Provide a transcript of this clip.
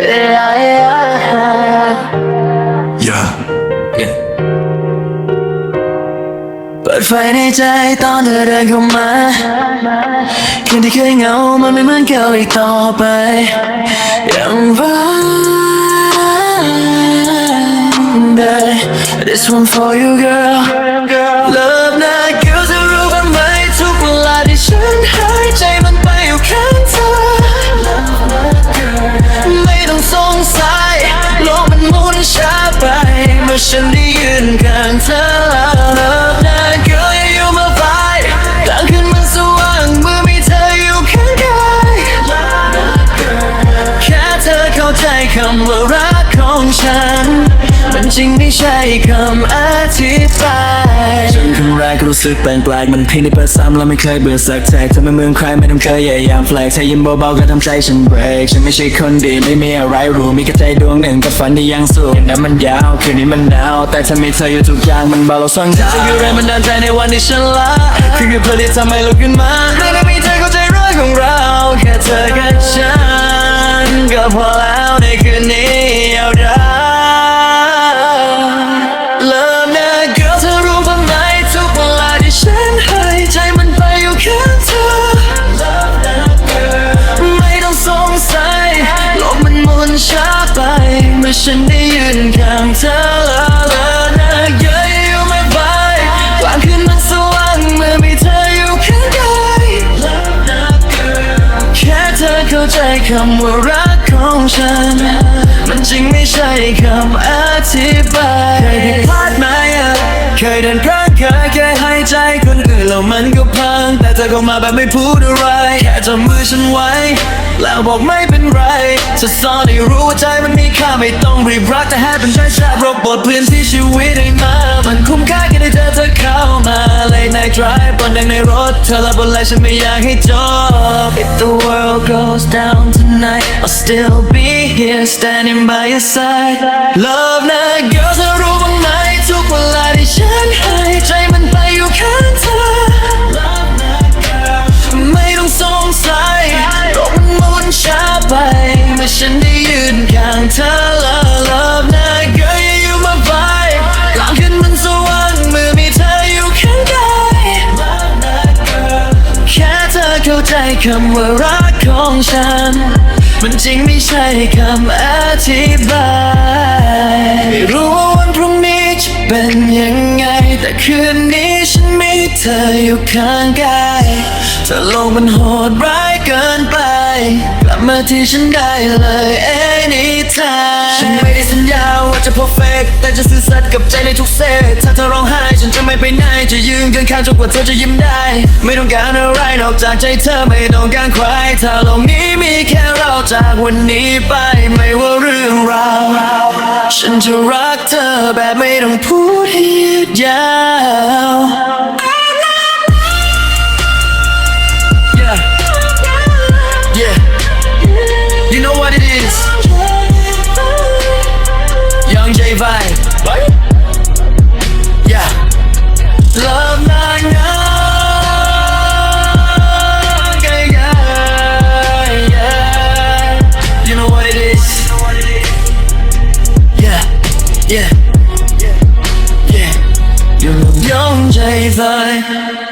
Yeah. เปิดไฟในใจตอนเธอเดินเข้ามาคืนที่เคยเหงามันไม่เหมือนเก่าอีกต่อไป ยังรักได้ This one for you girl จริงไม่ใช่คำอธิบายจนครั้งแรกก็รู้สึกแปลกแปลกมันเพียงได้เปิดซ้ำแล้วไม่เคยเบื่อสักแท็กเธอไม่เมือนใครไม่ต้องเคยพยายามแปลกเธอยิ้มเบาๆก็ทำใจฉันเบรกฉันไม่ใช่คนดีไม่มีอะไรรู้มีแค่ใจดวงหนึ่งกับฝันที่ยังสูงอย่างนั้นมันยาวคืนนี้มันหนาวแต่ถ้ามีเธออยู่ทุกอย่างมันเบาเราสองใจจะคือแรงบันดาลใจในวันที่ฉันลาคือคือผลิตทำให้ลุกขึ้นมาเมื่อได้มีเธอเข้าใจรักของเราแค่เธอกับฉันก็พอแล้ว ฉันได้ยืนข้างเธอแล้วแล้วนะเยอะอยู่ไม่ไปกลางคืนมันสว่างเมื่อมีเธออยู่ข้างกายแค่เธอเข้าใจคำว่ารักของฉัน มันจริงไม่ใช่คำอธิบายเคยผิดพลาดไหมอะเคยเดินพลาดเคยแค่ให้ใจคนอื่นแล้วมันก็พัง แต่เธอก็มาแบบไม่พูดอะไร แค่จับมือฉันไว้ แล้วบอกไม่เป็นไรจะสอนให้รู้ว่าใจมันมีค่าไม่ต้องรีบรักแต่ให้เป็นใจชาบรบบทเปลี่ยนที่ชีวิตได้มามันคุ้มค่าแค่ได้เจอเธอเข้ามาเลยใน drive บนดังในรถเธอและบนไหลฉันไม่อยากให้จบ If the world goes down tonight I'll still be here standing by your side Love นะ คำว่ารักของฉัน มันจริงไม่ใช่คำอธิบาย ไม่รู้ว่าวันพรุ่งนี้จะเป็นยังไง แต่คืนนี้ฉันมีเธออยู่ข้างกายถ้าโลกมันโหดร้ายเกินไป กลับมาที่ฉันได้เลย ฉันไม่ได้สัญญาว่าจะ perfect แต่จะซื่อสัตย์กับใจในทุกเซตถ้าเธอร้องไห้ฉันจะไม่ไปไหนจะยืนเคียงข้างจนกว่าเธอจะยิ้มได้ ไม่ต้องการอะไรนอกจากใจเธอไม่ต้องการใครถ้าโลกนี้มีแค่เราจากวันนี้ไปไม่ว่าเรื่องราวฉันจะรักเธอแบบไม่ต้องพูดให้ยืดยาว Yeah. You know what it is Young Yeah. Love not young yeah, yeah, yeah. You know what it is. Yeah Yeah. Yeah. You know Young J Vibe